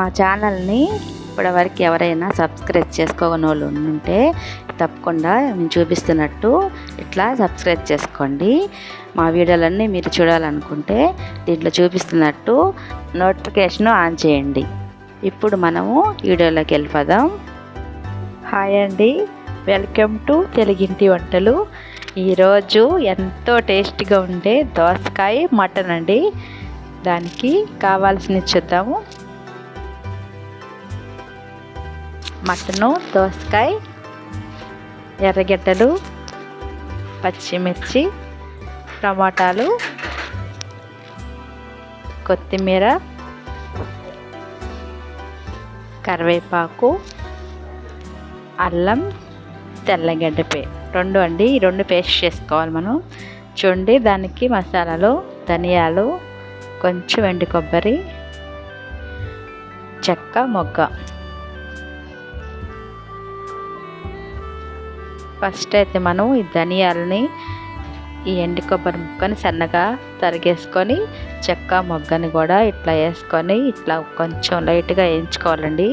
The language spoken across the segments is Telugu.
మా ఛానల్ని ఇప్పటివరకు ఎవరైనా సబ్స్క్రైబ్ చేసుకోని వాళ్ళు ఉంటే తప్పకుండా మేము చూపిస్తున్నట్టు ఇట్లా సబ్స్క్రైబ్ చేసుకోండి. మా వీడియోలన్నీ మీరు చూడాలనుకుంటే దీంట్లో చూపిస్తున్నట్టు నోటిఫికేషన్ ఆన్ చేయండి. ఇప్పుడు మనము వీడియోలోకి వెళ్ళిపోదాం. హాయ్ అండి. వెల్కమ్ టు తెలుగింటి వంటలు. ఈరోజు ఎంతో టేస్టీగా ఉండే దోసకాయ మటన్ అండి. దానికి కావాల్సినవి చూద్దాము. మటను దోసకాయ ఎర్రగడ్డలు పచ్చిమిర్చి టమాటాలు కొత్తిమీర కరివేపాకు అల్లం తెల్లగడ్డ పే రెండు అండి. ఈ రెండు పేస్ట్ చేసుకోవాలి మనం. చూడండి దానికి మసాలాలు ధనియాలు కొంచెం ఎండు కొబ్బరి చెక్క మొగ్గ. ఫస్ట్ అయితే మనం ఈ ధనియాలని ఈ ఎండు కొబ్బరి ముక్కని సన్నగా తరిగేసుకొని చెక్క మొగ్గని కూడా ఇట్లా వేసుకొని ఇట్లా కొంచెం లైట్గా వేయించుకోవాలండి.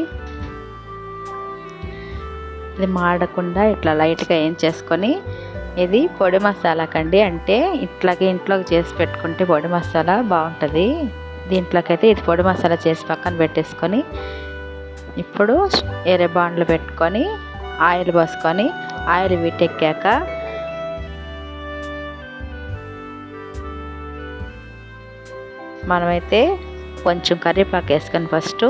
ఇది మాడకుండా ఇట్లా లైట్గా వేయించేసుకొని ఇది పొడి మసాలా కండి అంటే ఇట్లాగే ఇంట్లోకి చేసి పెట్టుకుంటే పొడి మసాలా బాగుంటుంది. దీంట్లోకైతే ఇది పొడి మసాలా చేసి పక్కన పెట్టేసుకొని ఇప్పుడు వేరే బాండ్లు పెట్టుకొని ఆయిల్ పోసుకొని ఆయిల్ వీటెక్కాక మనమైతే కొంచెం కరివేపాకు వేసుకొని ఫస్ట్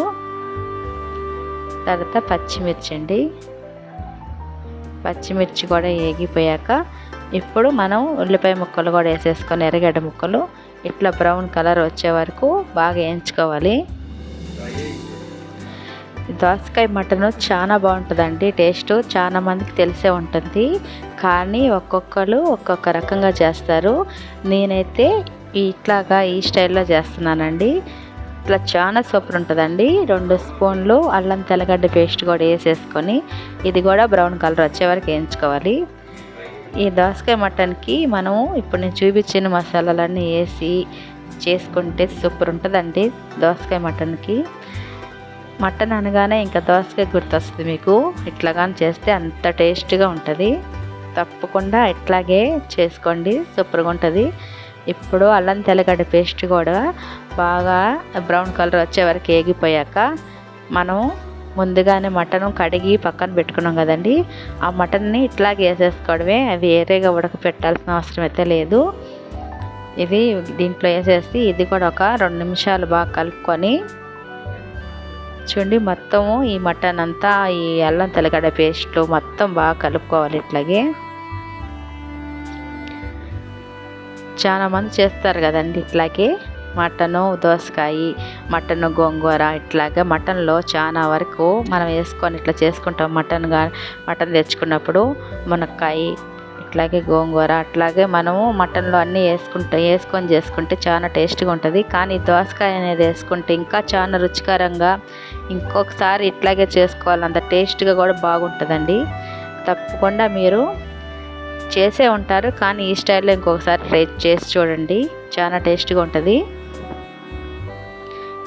తర్వాత పచ్చిమిర్చి అండి పచ్చిమిర్చి కూడా వేగిపోయాక ఇప్పుడు మనం ఉల్లిపాయ ముక్కలు కూడా వేసేసుకొని ఎర్రగడ్డ ముక్కలు ఇట్లా బ్రౌన్ కలర్ వచ్చే వరకు బాగా వేయించుకోవాలి. దోసకాయ మటన్ చాలా బాగుంటుందండి టేస్ట్. చాలా మందికి తెలిసే ఉంటుంది. కానీ ఒక్కొక్కరు ఒక్కొక్క రకంగా చేస్తారు. నేనైతే ఇట్లాగా ఈ స్టైల్లో చేస్తున్నానండి. ఇట్లా చాలా సూపర్ ఉంటుందండి. రెండు స్పూన్లు అల్లం తెల్లగడ్డ పేస్ట్ కూడా వేసేసుకొని ఇది కూడా బ్రౌన్ కలర్ వచ్చే వరకు వేయించుకోవాలి. ఈ దోసకాయ మటన్కి మనము ఇప్పుడు నేను చూపించిన మసాలాలన్నీ వేసి చేసుకుంటే సూపర్ ఉంటుందండి దోసకాయ మటన్కి. మటన్ అనగానే ఇంకా దోసకాయ గుర్తొస్తుంది మీకు. ఇట్లాగాని చేస్తే అంత టేస్ట్గా ఉంటుంది. తప్పకుండా ఇట్లాగే చేసుకోండి. సూపర్గా ఉంటుంది. ఇప్పుడు అల్లం తెల్లగడ్డ పేస్ట్ కూడా బాగా బ్రౌన్ కలర్ వచ్చే వరకు ఏగిపోయాక మనం ముందుగానే మటన్ కడిగి పక్కన పెట్టుకున్నాం కదండి. ఆ మటన్ని ఇట్లాగే వేసేసుకోవడమే. అవి వేరేగా ఉడకపెట్టాల్సిన అవసరం అయితే లేదు. ఇది దీంట్లో వేసేసి ఇది కూడా ఒక రెండు నిమిషాలు బాగా కలుపుకొని చూడండి మొత్తము ఈ మటన్ అంతా ఈ అల్లం తెల్లగడ్డ పేస్ట్లో మొత్తం బాగా కలుపుకోవాలి ఇట్లాగే. చాలామంది చేస్తారు కదండి ఇట్లాగే. మటను దోసకాయ మటన్ గోంగూర ఇట్లాగే మటన్లో చాలా వరకు మనం వేసుకొని ఇట్లా చేసుకుంటాం. మటన్ కానీ మటన్ తెచ్చుకున్నప్పుడు మునక్కాయ ఇట్లాగే గోంగూర అట్లాగే మనము మటన్లో అన్నీ వేసుకుంటే వేసుకొని చేసుకుంటే చాలా టేస్ట్గా ఉంటుంది. కానీ దోసకాయ అనేది వేసుకుంటే ఇంకా చాలా రుచికరంగా ఇంకొకసారి ఇట్లాగే చేసుకోవాలి అంత టేస్ట్గా కూడా బాగుంటుందండి. తప్పకుండా మీరు చేసే ఉంటారు కానీ ఈ స్టైల్లో ఇంకొకసారి ట్రై చేసి చూడండి. చాలా టేస్ట్గా ఉంటుంది.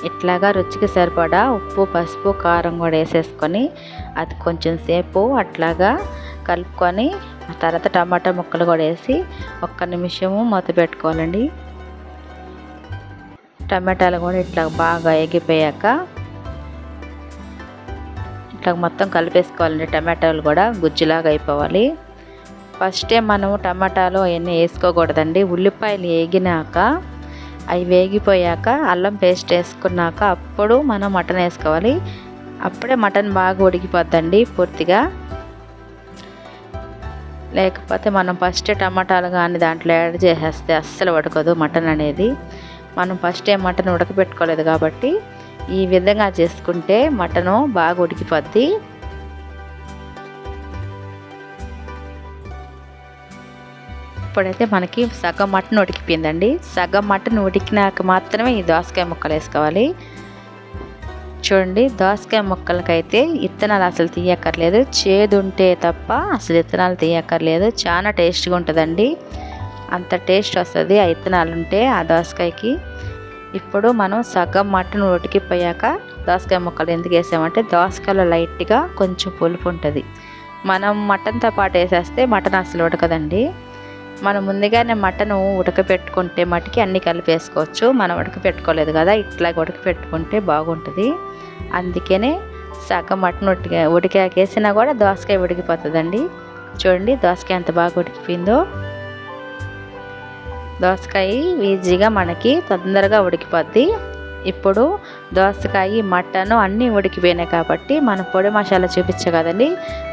ఇట్లాగా రుచికి సరిపడా ఉప్పు పసుపు కారం కూడా వేసేసుకొని అది కొంచెం సేపు అట్లాగా కలుపుకొని ఆ తర్వాత టమాటా ముక్కలు కూడా వేసి ఒక్క నిమిషము మూత పెట్టుకోవాలండి. టమాటాలు కూడా ఇట్లా బాగా ఎగిపోయాక ఇట్లా మొత్తం కలిపేసుకోవాలండి. టమాటాలు కూడా గుజ్జులాగా అయిపోవాలి. ఫస్టే మనము టమాటాలు అవన్నీ వేసుకోకూడదండి. ఉల్లిపాయలు వేగినాక అవి వేగిపోయాక అల్లం పేస్ట్ వేసుకున్నాక అప్పుడు మనం మటన్ వేసుకోవాలి. అప్పుడే మటన్ బాగా ఉడికిపోద్దండి పూర్తిగా. లేకపోతే మనం ఫస్ట్ టమాటాలు కానీ దాంట్లో యాడ్ చేసేస్తే అస్సలు ఉడకదు మటన్ అనేది. మనం ఫస్ట్ ఏ మటన్ ఉడకబెట్టుకోలేదు కాబట్టి ఈ విధంగా చేసుకుంటే మటను బాగా ఉడికిపోద్ది. ఇప్పుడైతే మనకి సగం మటన్ ఉడికిపోయిందండి. సగం మటన్ ఉడికినాక మాత్రమే ఈ దోసకాయ ముక్కలు వేసుకోవాలి. చూడండి దోసకాయ ముక్కలకైతే ఇత్తనాలు అసలు తీయక్కర్లేదు. చేదుంటే తప్ప అసలు ఇత్తనాలు తీయక్కర్లేదు. చాలా టేస్ట్గా ఉంటుందండి. అంత టేస్ట్ వస్తుంది ఆ ఇత్తనాలు ఉంటే ఆ దోసకాయకి. ఇప్పుడు మనం సగం మటన్ ఉడికిపోయాక దోసకాయ ముక్కలు ఎందుకు వేసామంటే దోసకాయలో లైట్గా కొంచెం పులుపు ఉంటుంది. మనం మటన్తో పాటు వేసేస్తే మటన్ అసలు ఉడకదండి. మనం ముందుగానే మటను ఉడకపెట్టుకుంటే మటుకి అన్నీ కలిపేసుకోవచ్చు. మనం ఉడకపెట్టుకోలేదు కదా ఇట్లా ఉడకపెట్టుకుంటే బాగుంటుంది. అందుకనే సగం మటన్ ఉడిక ఉడికాకేసినా కూడా దోసకాయ ఉడికిపోతుందండి. చూడండి దోసకాయ ఎంత బాగా ఉడికిపోయిందో. దోసకాయ ఈజీగా మనకి తొందరగా ఉడికిపోద్ది. ఇప్పుడు దోసకాయ మటను అన్నీ ఉడికిపోయినాయి కాబట్టి మనం పొడి మసాలా చూపించే కదండి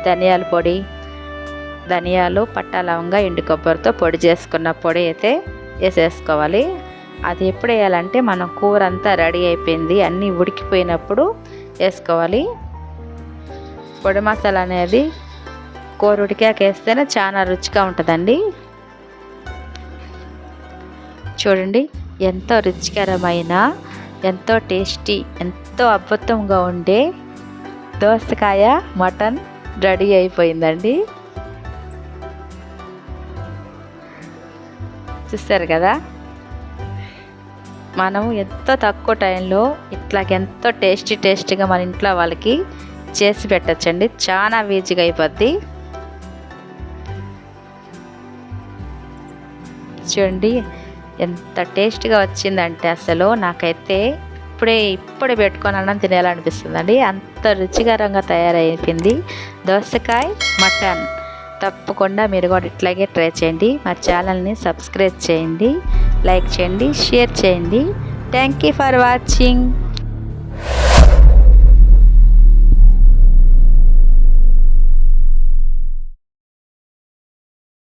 ధనియాల పొడి ధనియాలు పట్టా లవంగా ఎండు కొబ్బరితో పొడి చేసుకున్న పొడి అయితే వేసేసుకోవాలి. అది ఎప్పుడు వేయాలంటే మనం కూర అంతా రెడీ అయిపోయింది అన్నీ ఉడికిపోయినప్పుడు వేసుకోవాలి. పొడి మసాలా అనేది కూర ఉడికాక వేస్తేనే చాలా రుచిగా ఉంటుందండి. చూడండి ఎంతో రుచికరమైన ఎంతో టేస్టీ ఎంతో అద్భుతంగా ఉండే దోసకాయ మటన్ రెడీ అయిపోయిందండి. చూస్తారు కదా? మనం ఎంతో తక్కువ టైంలో ఇట్లాగెంతో టేస్టీ టేస్టీగా మన ఇంట్లో వాళ్ళకి చేసి పెట్టచ్చండి. చాలా ఈజీగా అయిపోద్ది. చూడండి ఎంత టేస్ట్గా వచ్చిందంటే అసలు నాకైతే ఇప్పుడే ఇప్పుడే పెట్టుకొని అన్నం తినేయాలనిపిస్తుందండి. అంత రుచికరంగా తయారైపోయింది. దోసకాయ మటన్. తప్పకుండా మీరు కూడా ఇట్లాగే ట్రై చేయండి. మా ఛానల్ని సబ్స్క్రైబ్ చేయండి లైక్ చేయండి షేర్ చేయండి. Thank you for watching